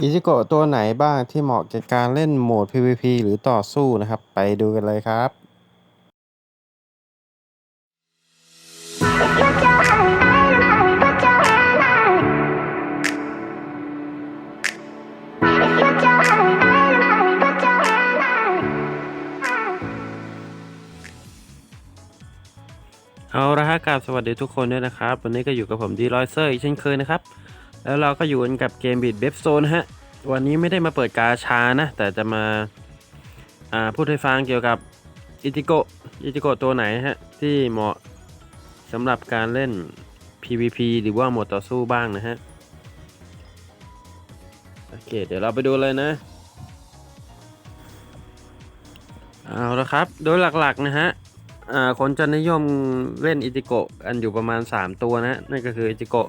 อิจิโกะตัวไหนบ้างที่เหมาะแก่การเล่นโหมด PVP หรือต่อสู้นะครับ ไปดูกันเลยครับเอาละฮะกราบสวัสดีทุกคนด้วยนะครับ วันนี้ก็อยู่กับผมดีรอยเซอร์อีกเช่นเคยนะครับ แล้วเราก็อยู่กันกับเกมบีดเบฟโซนฮะ วันนี้ไม่ได้มาเปิดกาชานะ แต่จะมาอ่าพูดให้ฟังเกี่ยวกับอิจิโกะอิจิโกะตัวไหนฮะ ที่เหมาะสำหรับการเล่น PVP หรือว่าโหมดต่อสู้บ้างนะฮะ โอเค เดี๋ยวเราไปดูเลยนะ เอาละครับ โดยหลักๆนะฮะคนจะนิยมเล่นอิจิโกะกันอยู่ประมาณ 3 ตัวนะ นั่นก็คืออิจิโกะ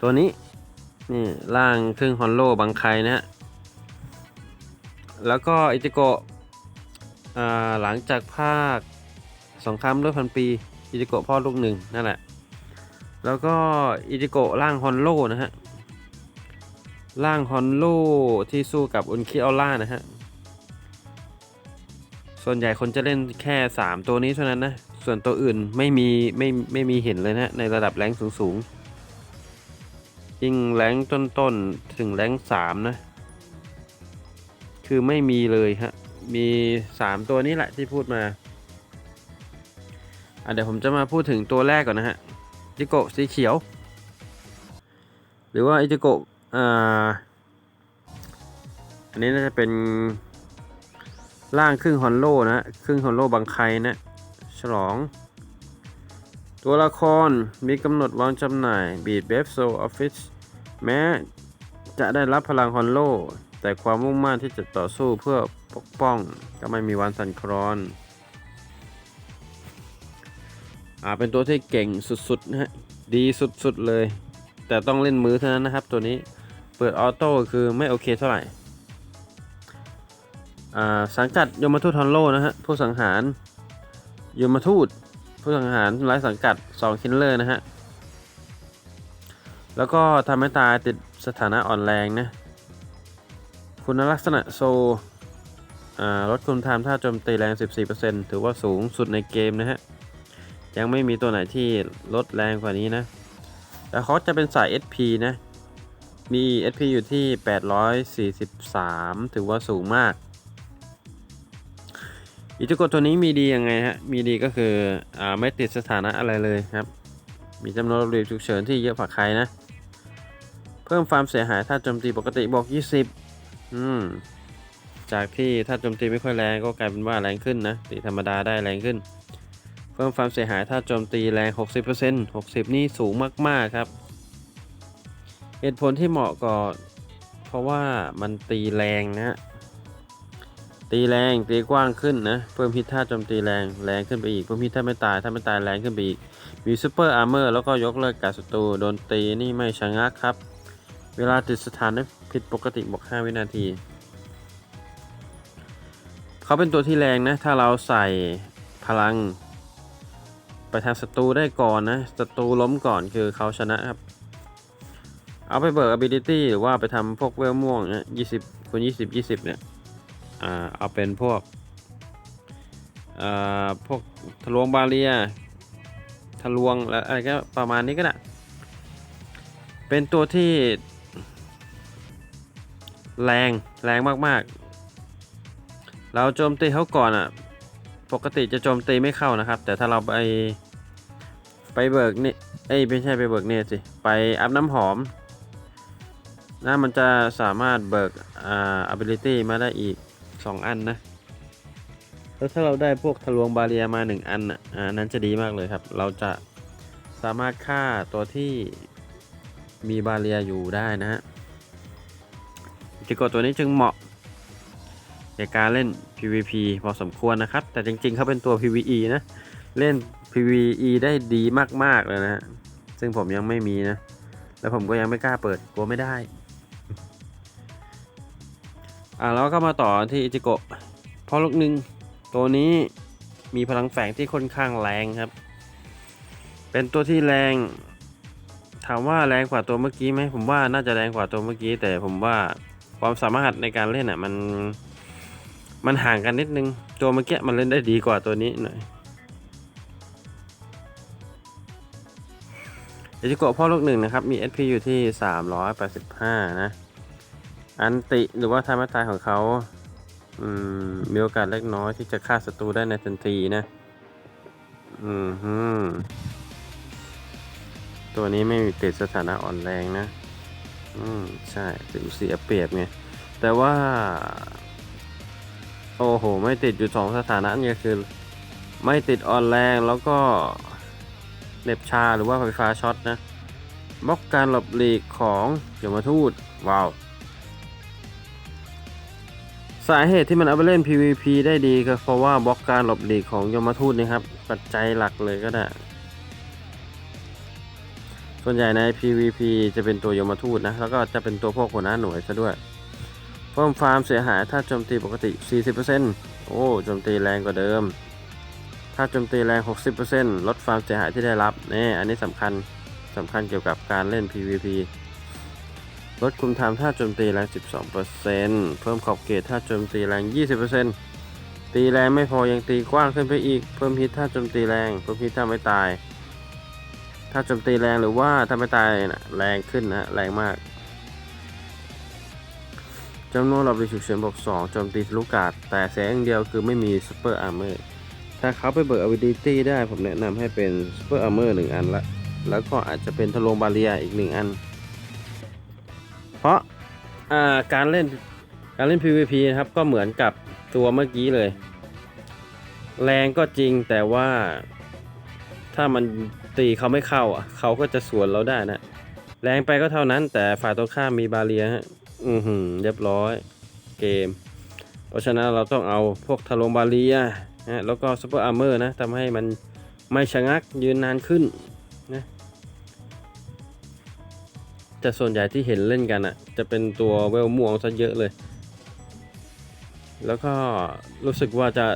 ตัวนี้ นี่ล่างครึ่งฮอนโลบางไคนะฮะ แล้วก็อิจิโกะหลังจากภาคสงครามด้วยพันปี อิจิโกะพ่อลูกหนึ่งนั่นแหละ แล้วก็อิจิโกะล่างฮอนโลนะฮะ ล่างฮอนโลที่สู้กับอุนคิออล่านะฮะ ส่วนใหญ่คนจะเล่นแค่ 3 ตัวนี้เท่านั้นนะ ส่วนตัวอื่นไม่มีไม่ไม่มีเห็นเลยนะในระดับแรงสูงๆ ยิ่งแรงต้นๆถึงแรง3นะ คือไม่มีเลยฮะ มี3ตัวนี้แหละที่พูดมาอะเดี๋ยวผมจะมาพูดถึงตัวแรกก่อนนะฮะอิจิโกะสีเขียว หรือว่าอิจิโกะอ่าอันนี้น่าจะเป็นล่างครึ่งฮอนโลนะฮะครึ่งฮอนโลบางไคนะฉลอง ตัวละครมีกำหนดวางจำหน่ายบีดเบฟโซออฟฟิศ แม้จะได้รับพลังฮอนโล แต่ความมุ่งมั่นที่จะต่อสู้เพื่อปกป้องก็ไม่มีวันสั่นคลอนอ่าเป็นตัวที่เก่งสุดๆนะฮะดีสุดๆเลย แต่ต้องเล่นมือเท่านั้นนะครับตัวนี้เปิดออโต้คือไม่โอเคเท่าไหร่อ่าสังกัดยมทูตฮอนโลนะฮะผู้สังหารยมทูตผู้สังหารไร้สังกัด2คินเลอร์นะฮะ แล้วก็ทำให้ตายติดสถานะอ่อนแรงนะ คุณลักษณะโซลดคุณทามท่าโจมตีแรง 14%ถือว่าสูงสุดในเกมนะฮะ ยังไม่มีตัวไหนที่ลดแรงกว่านี้นะ แต่เขาจะเป็นสาย SP นะ มี SP อยู่ที่ 843 ถือว่าสูงมาก อิจิโกะตัวนี้มีดียังไงฮะ มีดีก็คืออไม่ติดสถานะอะไรเลยครับ มีจำนวนรีบฉุกเฉินที่เยอะกว่าใครนะ พิ่มความเสียหายถ้าโจมตีปกติบอก20 อืม จากที่ถ้าโจมตีไม่ค่อยแรงก็กลายเป็นว่าแรงขึ้นนะ ตีธรรมดาได้แรงขึ้น เพิ่มความเสียหายถ้าโจมตีแรง 60% 60 นี่สูงมาก ๆ ครับ เหตุผลที่เหมาะก็เพราะว่ามันตีแรงนะ ตีแรงตีกว้างขึ้นนะ เพิ่มพิษท่าโจมตีแรงแรงขึ้นไปอีก เพิ่มพิษถ้าไม่ตายถ้าไม่ตายแรงขึ้นไปอีก มีซูเปอร์อาร์เมอร์แล้วก็ยกเลิกการศัตรูโดนตีนี่ไม่ชะงักครับ เวลาติดสถานะผิดปกติบอก5วินาที เขาเป็นตัวที่แรงนะ ถ้าเราใส่พลัง ไปทางศัตรูได้ก่อนนะศัตรูล้มก่อนคือเขาชนะครับ เอาไปเบิก ability หรือว่าไปทำพวกเวลม่วงเนี่ย20คูณ20 20 เนี่ยอ่าเอาเป็นพวกอ่าพวกทะลวงบาเรียทะลวงและอะไรก็ประมาณนี้ก็ได้เป็นตัวที่ แรงแรงมากๆ เราโจมตีเขาก่อนอะ ปกติจะโจมตีไม่เข้านะครับ แต่ถ้าเราไปไปเบิกนี่เอ้ยไม่ใช่ไปเบิกเนี่ยสิ ไปอัพน้ำหอมนะมันจะสามารถเบิกอ่า ability มาได้อีก 2 อันนะ แล้วถ้าเราได้พวกทะลวงบาเรียมา 1 อันอะอ่านั้นจะดีมากเลยครับ เราจะสามารถฆ่าตัวที่มีบาเรียอยู่ได้นะฮะ จิโกตัวนี้จึงเหมาะในการเล่น PVP พอสมควรนะครับ แต่จริงๆเขาเป็นตัว PVE นะ เล่น PVE ได้ดีมากๆเลยนะฮะซึ่งผมยังไม่มีนะ แล้วผมก็ยังไม่กล้าเปิดกลัวไม่ได้ อ่าแล้วก็มาต่อที่อิจิโกะพอลูกหนึ่งตัวนี้มีพลังแฝงที่ค่อนข้างแรงครับ เป็นตัวที่แรง ถามว่าแรงกว่าตัวเมื่อกี้ไหมผมว่าน่าจะแรงกว่าตัวเมื่อกี้ แต่ผมว่า ความสามารถในการเล่นอะมันมันห่างกันนิดนึง ตัวเมื่อกี้มันเล่นได้ดีกว่าตัวนี้หน่อยเอจิโกะพ่อลูกหนึ่งนะครับ มี SP อยู่ที่ 385 นะ อันติหรือว่าทามาตายของเขาอืมมีโอกาสเล็กน้อยที่จะฆ่าศัตรูได้ในทันทีนะ อืมฮึตัวนี้ไม่มีติดสถานะอ่อนแรงนะ อืม ใช่ถึงเสียเปรียบไง แต่ว่า โอ้โห ไม่ติดอยู่สองสถานะเนี่ยคือ ไม่ติดอ่อนแรงแล้วก็เหน็บชาหรือว่าไฟฟ้าช็อตนะบล็อกการหลบหลีกของยมทูตว้าว สาเหตุที่มันเอาไปเล่น PVP ได้ดีก็เพราะว่าบล็อกการหลบหลีกของยมทูตนะครับ ปัจจัยหลักเลยก็ได้ ส่วนใหญ่ใน PVP จะเป็นตัวยมทูตนะ แล้วก็จะเป็นตัวพวกหัวหน้าหน่วยซะด้วย เพิ่มฟาร์มเสียหายถ้าโจมตีปกติ 40%โอ้โจมตีแรงกว่าเดิม ถ้าโจมตีแรง 60%ลดฟาร์มเสียหายที่ได้รับนี่อันนี้สำคัญสำคัญเกี่ยวกับการเล่น PVP ลดคุมไทม์ถ้าโจมตีแรง 12%เพิ่มขอบเขตถ้าโจมตีแรง 20%ตีแรงไม่พอยังตีกว้างขึ้นไปอีก เพิ่มฮิตถ้าโจมตีแรง เพิ่มฮิตถ้าไม่ตาย ถ้าโจมตีแรงหรือว่าถ้าไม่ตายนะแรงขึ้นนะแรงมากจำนวนรอบดีฉุกเฉินบวก2โจมตีทะลุกาดแต่แสงเดียวคือไม่มีซูเปอร์อาร์เมอร์ถ้าเขาไปเบิกอ v i ดิตี้ได้ผมแนะนำให้เป็นซูเปอร์อาร์เมอร์หนึ่งอันละ แล้วก็อาจจะเป็นทะลวงบาเรียอีกหนึ่งอัน เพราะาการเล่นการเล่น PVP นะครับก็เหมือนกับตัวเมื่อกี้เลย แรงก็จริงแต่ว่า ถ้ามันตีเขาไม่เข้าอะ เขาก็จะสวนเราได้นะ แรงไปก็เท่านั้น แต่ฝ่ายตรงข้ามมีบาเรียฮะ อือหือเรียบร้อย เกม เพราะฉะนั้นเราต้องเอาพวกทะลงบาเรียนะแล้วก็ซูเปอร์อาร์เมอร์นะทำให้มันไม่ชะงักยืนนานขึ้นนะแต่ส่วนใหญ่ที่เห็นเล่นกันอะ จะเป็นตัวเวลม่วงซะเยอะเลย แล้วก็รู้สึกว่าจะ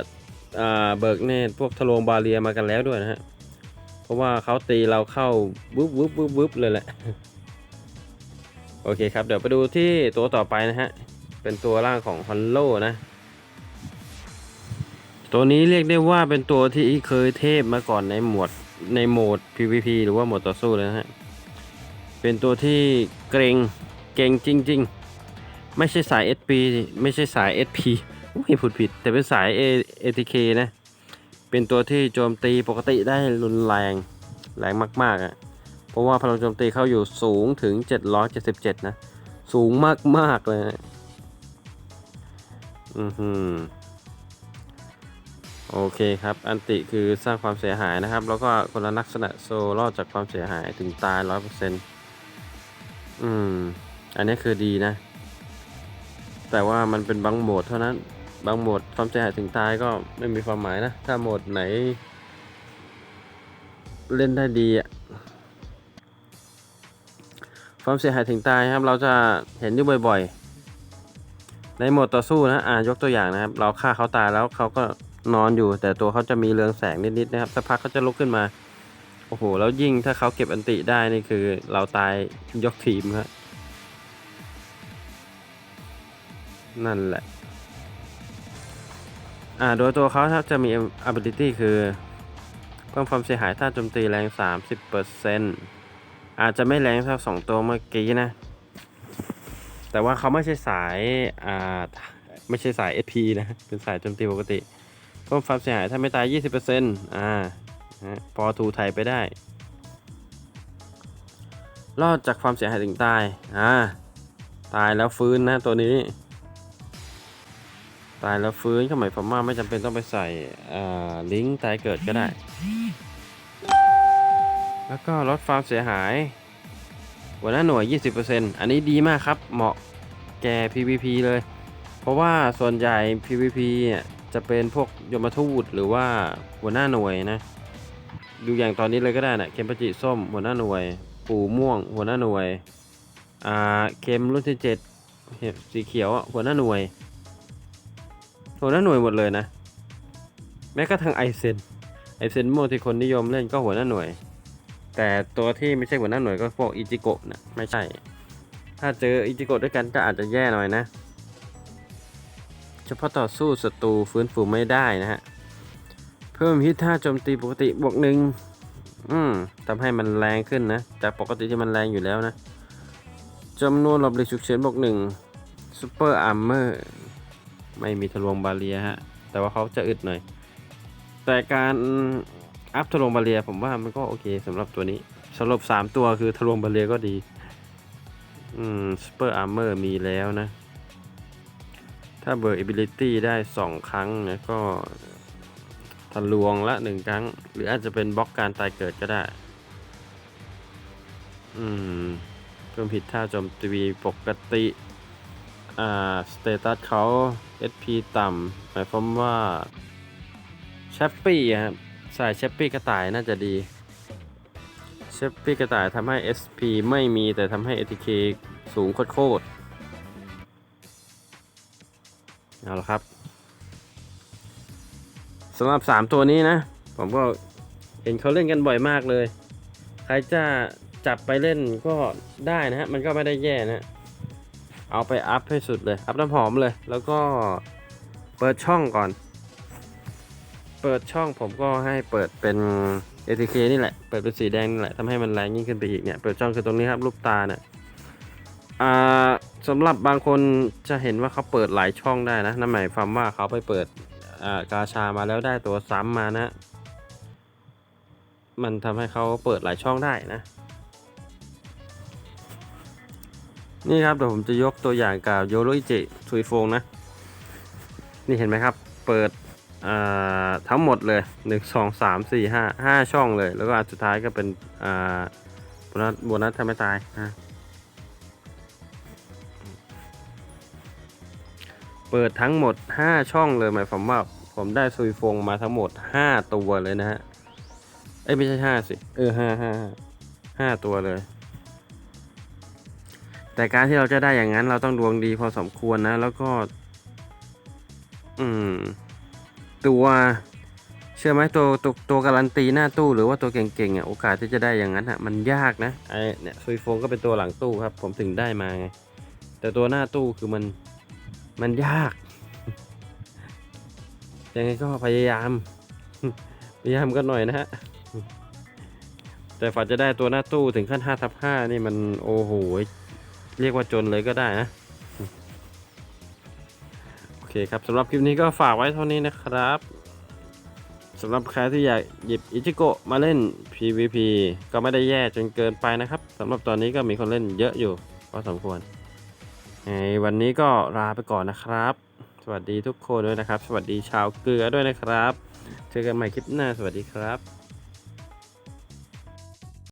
เบิกเนตพวกทะลวงบาเรียมากันแล้วด้วยนะฮะ เพราะว่าเขาตีเราเข้าวึบวึบวึบวึบเลยแหละ โอเคครับ เดี๋ยวไปดูที่ตัวต่อไปนะฮะ เป็นตัวร่างของฮอนโลนะ ตัวนี้เรียกได้ว่าเป็นตัวที่เคยเทพมาก่อนในหมวดในโหมด PVP หรือว่าโหมดต่อสู้เลยนะฮะ เป็นตัวที่เกรงเก่งจริง ๆ ไม่ใช่สาย SP ไม่ใช่สาย SP ไม่พูดผิด แต่เป็นสาย ATK นะ เป็นตัวที่โจมตีปกติได้รุนแรงแรงมากๆอะ่ะเพราะว่าพลังโจมตีเขาอยู่สูงถึง 777 นะ สูงมากๆเลยนะอือหือโอเคครับ อันติคือสร้างความเสียหายนะครับ แล้วก็คนละลักษณะโซรอดจากความเสียหายถึงตาย100%อืม อันนี้คือดีนะ แต่ว่ามันเป็นบางโหมดเท่านั้น บางโหมดความเสียหายถึงตายก็ไม่มีความหมายนะ ถ้าโหมดไหน เล่นได้ดีอะความเสียหายถึงตายครับ เราจะเห็นอยู่บ่อย ๆ ในโหมดต่อสู้นะอ่ายกตัวอย่างนะครับ เราฆ่าเขาตายแล้วเขาก็นอนอยู่ แต่ตัวเขาจะมีเรืองแสงนิดๆนะครับสักพักเขาจะลุกขึ้นมาโอ้โหแล้วยิ่งถ้าเขาเก็บอันติได้นี่คือเราตายยกทีมครับนั่นแหละ อ่าโดยตัวเขาครับจะมี ability คือ เพิ่มความเสียหายถ้าโจมตีแรง 30%อาจจะไม่แรงเท่าสองตัวเมื่อกี้นะ แต่ว่าเขาไม่ใช่สายอ่าไม่ใช่สาย SP นะ เป็นสายโจมตีปกติ เพิ่มความเสียหายถ้าไม่ตาย 20%อ่าพอถูไทยไปได้ รอดจากความเสียหายถึงตายอ่าตายแล้วฟื้นนะตัวนี้ ตายแล้วฟื้นก็หมายความว่าไม่จำเป็นต้องไปใส่ลิงก์ตายเกิดก็ได้ แล้วก็ลดความเสียหายหัวหน้าหน่วย 20%อันนี้ดีมากครับ เหมาะแก่ PVP เลย เพราะว่าส่วนใหญ่ PVP เนี่ยจะเป็นพวกยมทูตหรือว่าหัวหน้าหน่วยนะ ดูอย่างตอนนี้เลยก็ได้นะเคมปจิส้มหัวหน้าหน่วย ปู่ม่วง หัวหน้าหน่วย อ่า เคมรุ่นที่เจ็ดสีเขียวหัวหน้าหน่วย หัวหน้าหน่วยหมดเลยนะ แม้กระทั่งไอเซนไอเซนโมที่คนนิยมเล่นก็หัวหน้าหน่วย แต่ตัวที่ไม่ใช่หัวหน้าหน่วยก็พวกอิจิโกะนะไม่ใช่ ถ้าเจออิจิโกะด้วยกันก็อาจจะแย่หน่อยนะ เฉพาะต่อสู้ศัตรูฟื้นฟูไม่ได้นะฮะ เพิ่มฮิตท่าโจมตีปกติบวกหนึ่งอืมทำให้มันแรงขึ้นนะ จากปกติที่มันแรงอยู่แล้วนะจำนวนหลบหลีกฉุกเฉินบวกหนึ่งซูเปอร์อาร์เมอร์ ไม่มีทะลวงบาเรียฮะ แต่ว่าเขาจะอึดหน่อย แต่การอัพทะลวงบาเรียผมว่ามันก็โอเคสำหรับตัวนี้สรับสามตัวคือทะลวงบาเรียก็ดี อืมซูเปอร์อาร์เมอร์มีแล้วนะ ถ้าเบิร์ ability ได้2ครั้งเนี่ยก็ทะลวงละ1ครั้ง หรืออาจจะเป็นบล็อกการตายเกิดก็ได้ อืมเพิ่มผิดท่าโจมตีปกติ อ่า สเตตัสเขา SP ต่ำหมายความว่าแชปปี้ครับใส่แชปปี้กระต่ายน่าจะดีแชปปี้กระต่ายทำให้ SP ไม่มีแต่ทำให้ ATK สูงโคตรๆเอาละครับสำหรับ 3 ตัวนี้นะ ผมก็เห็นเขาเล่นกันบ่อยมากเลย ใครจะจับไปเล่นก็ได้นะฮะ มันก็ไม่ได้แย่นะ เอาไปอัพให้สุดเลย อัพน้ำหอมเลย แล้วก็เปิดช่องก่อน เปิดช่องผมก็ให้เปิดเป็น ATK นี่แหละ เปิดเป็นสีแดงนี่แหละทำให้มันแรงยิ่งขึ้นไปอีกเนี่ย เปิดช่องคือตรงนี้ครับรูปตาเนี่ยอ่าสำหรับบางคนจะเห็นว่าเขาเปิดหลายช่องได้นะนั่นหมายความว่าเขาไปเปิดอากาชามาแล้วได้ตัวซ้ำมานะ มันทำให้เขาเปิดหลายช่องได้นะ นี่ครับเดี๋ยวผมจะยกตัวอย่างกับโยโรอิจิทุยโฟงนะ นี่เห็นไหมครับ เปิดทั้งหมดเลย 1 2 3 4 5 5 ช่องเลย แล้วก็อันสุดท้ายก็เป็นโบนัสโบนัสทำไม่ตายนะเปิดทั้งหมด 5 ช่องเลยหมายความว่าผมได้ซุยฟงมาทั้งหมด 5 ตัวเลยนะฮะ เอ้ยไม่ใช่ 5 สิ เออ 5 5 5ตัวเลย แต่การที่เราจะได้อย่างนั้น เราต้องดวงดีพอสมควรนะ แล้วก็ อืม ตัวเชื่อไหมตัวตัวตัวการันตีหน้าตู้หรือว่าตัวเก่งๆอะโอกาสที่จะได้อย่างนั้นอะมันยากนะไอเนี่ยซุยฟงก็เป็นตัวหลังตู้ครับ ผมถึงได้มาไง แต่ตัวหน้าตู้คือมันมันยาก ยังไงก็พยายาม พยายามกันหน่อยนะฮะ แต่ฝันจะได้ตัวหน้าตู้ถึงขั้น5ทับ5นี่มันโอ้โห เรียกว่าจนเลยก็ได้นะ โอเคครับสำหรับคลิปนี้ก็ฝากไว้เท่านี้นะครับสำหรับใครที่อยากหยิบอิจิโกะมาเล่น PVP ก็ไม่ได้แย่จนเกินไปนะครับสำหรับตอนนี้ก็มีคนเล่นเยอะอยู่พอสมควรไงวันนี้ก็ลาไปก่อนนะครับ สวัสดีทุกคนด้วยนะครับ สวัสดีชาวเกลือด้วยนะครับ เจอกันใหม่คลิปหน้าสวัสดีครับ